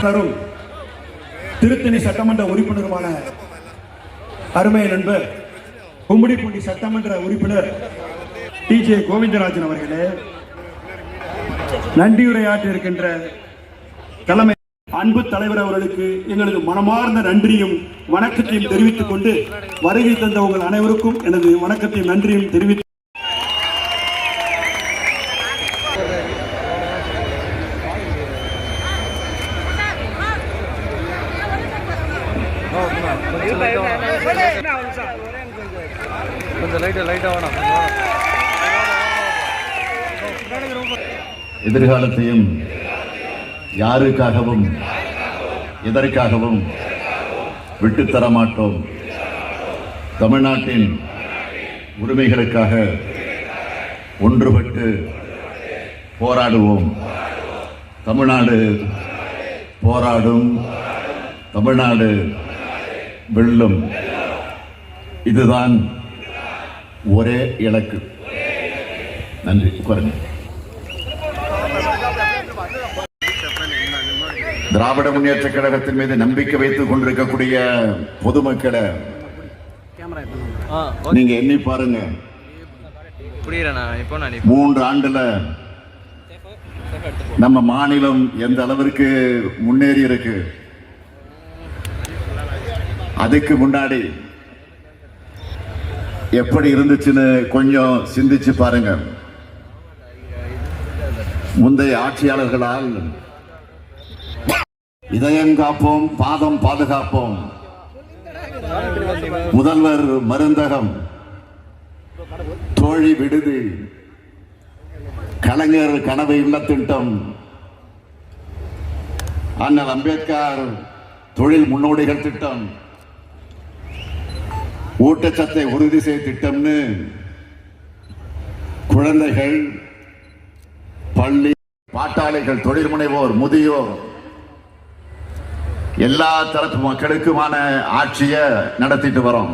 தரும் திருத்தணி சட்டமன்ற உறுப்பினருமான அருமை நண்பர் கும்மிடிப்பூண்டி சட்டமன்ற உறுப்பினர் டி ஜே கோவிந்தராஜன் அவர்களே நன்றியுரையாற்றி இருக்கின்ற தலைமை அன்பு தலைவர் அவர்களுக்கு எங்களது மனமார்ந்த நன்றியும் வணக்கத்தையும் தெரிவித்துக் கொண்டு வருகை தந்த உங்கள் அனைவருக்கும் எனது வணக்கத்தையும் நன்றியும் தெரிவித்து கொஞ்சம் லைட்டாக லைட்டாக வேணாம் எதிர்காலத்தையும் யாருக்காகவும் எதற்காகவும் விட்டுத்தர மாட்டோம் தமிழ்நாட்டின் உரிமைகளுக்காக ஒன்றுபட்டு போராடுவோம். தமிழ்நாடு போராடும். தமிழ்நாடு வெல்லும். இதுதான் ஒரே இலக்கு. நன்றி. உட்காருங்க. திராவிட முன்னேற்ற கழகத்தின் மீது நம்பிக்கை வைத்துக் கொண்டிருக்கக்கூடிய பொதுமக்களை நீங்க எண்ணி பாருங்க. மூன்று ஆண்டுல நம்ம மாநிலம் எந்த அளவிற்கு முன்னேறி இருக்கு? அதுக்கு முன்னாடி எப்படி இருந்துச்சுன்னு கொஞ்சம் சிந்திச்சு பாருங்க. முந்தைய ஆட்சியாளர்களால் இதயம் காப்போம் பாதம் பாதுகாப்போம். முதல்வர் மருந்தகம் தோழி விடுதி கலைஞர் கனவு இல்ல திட்டம் அண்ணல் அம்பேத்கர் தொழில் முன்னோடிகள் திட்டம் ஊட்டச்சத்தை உறுதி செய்ய திட்டம்னு குழந்தைகள் பள்ளி பாட்டாளிகள் தொழில் முனைவோர் முதியோர் எல்லா தரப்பு மக்களுக்குமான ஆட்சியை நடத்திட்டு வரோம்.